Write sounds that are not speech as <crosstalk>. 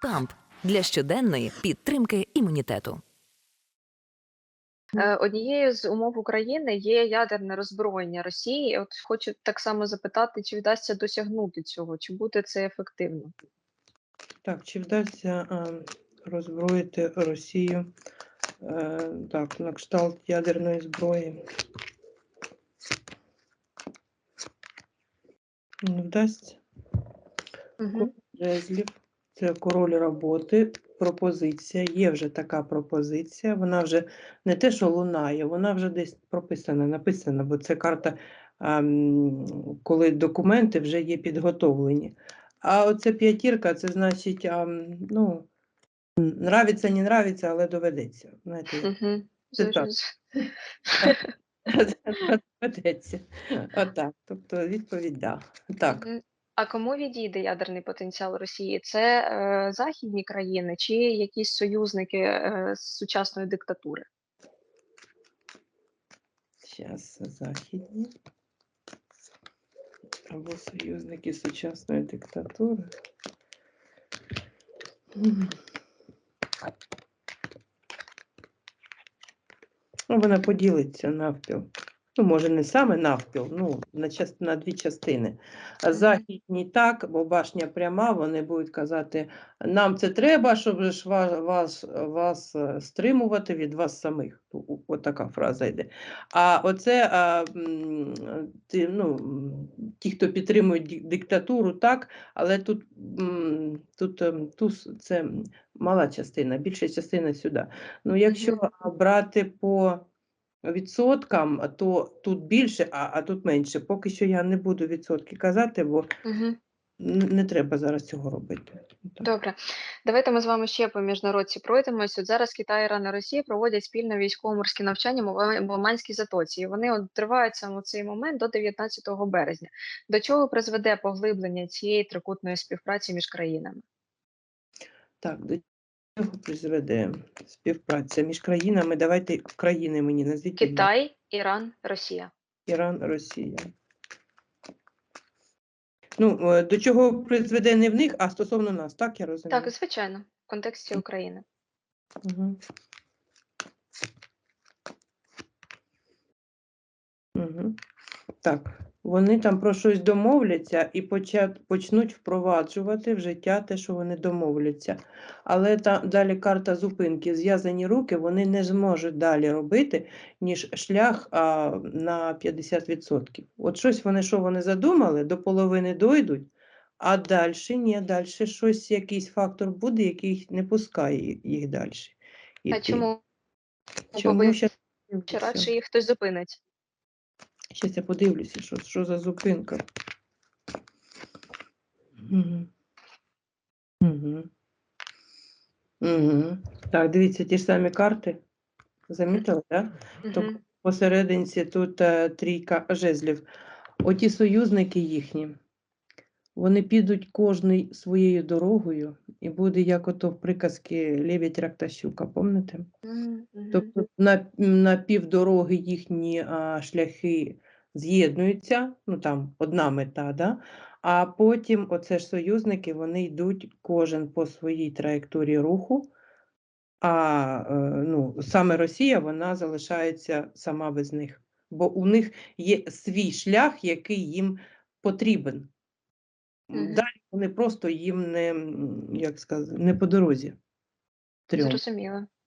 Камп для щоденної підтримки імунітету. Е, Однією з умов України є ядерне роззброєння Росії. От хочу так само запитати, чи вдасться досягнути цього, чи буде це ефективно? Так, чи вдасться е, роззброїти Росію е, так, на кшталт ядерної зброї? Не вдасться. Угу. Жезлів. Це король роботи, пропозиція. Є вже така пропозиція. Вона вже не те, що лунає, вона вже десь прописана, написана, бо це карта, ем, коли документи вже є підготовлені. А оце п'ятірка, це значить, ем, ну, нравиться, не нравиться, але доведеться. Знаєте. Це так. <laughs> доведеться. Отак. Тобто відповідь да. Так. А кому відійде ядерний потенціал Росії? Це е, західні країни чи якісь союзники е, сучасної диктатури? Зараз західні або союзники сучасної диктатури. Ну, вона поділиться навпіл. Ну, може, не саме навпіл, ну, на, час, на дві частини. Західні так, бо башня пряма, вони будуть казати, нам це треба, щоб ж вас, вас, вас е, стримувати від вас самих. От така фраза йде. А оце а, ти, ну, ті, хто підтримують диктатуру, так, але тут, тут ем, туз це мала частина, більша частина сюди. Ну, якщо брати по відсоткам, то тут більше, а, а тут менше. Поки що я не буду відсотки казати, бо Угу. не треба зараз цього робити. Так. Добре, давайте ми з вами ще по міжнародці пройдемось. От зараз Китай, Іран і Росія проводять спільне військово-морські навчання в Оманській затоці. І вони от тривають саме цей момент до 19 березня. До чого призведе поглиблення цієї трикутної співпраці між країнами? Так, до чого призведе співпраця між країнами? Давайте країни мені назвіть. Китай, Іран, Росія. Іран, Росія. Ну, е, до чого призведе не в них, а стосовно нас, так я розумію? Так, звичайно, в контексті України. Угу. Угу. Так, вони там про щось домовляться і почнуть впроваджувати в життя те, що вони домовляться. Але та, далі карта зупинки, зв'язані руки, вони не зможуть далі робити, ніж шлях а, на 50%. От щось вони, що вони задумали, до половини дойдуть, а далі ні, далі щось, якийсь фактор буде, який не пускає їх далі. А чому Чому ще чи радше їх хтось зупинить? Щас я подивлюся, що, що за зупинка. Угу. Угу. Угу. Так, дивіться, ті ж самі карти. Замітили, так? Да? Угу. посерединці тут а, трійка жезлів. Оті союзники їхні, вони підуть кожний своєю дорогою, і буде як ото в приказці Лебідь Рактащука, пам'ятаєте? Мгм, мгм. Тобто на, на півдороги їхні а, шляхи з'єднуються, ну там одна мета, да? а потім оце ж союзники, вони йдуть кожен по своїй траєкторії руху, а е, ну, саме Росія вона залишається сама без них. Бо у них є свій шлях, який їм потрібен. Далі вони просто їм не, як сказати, не по дорозі. Трьом. Зрозуміло.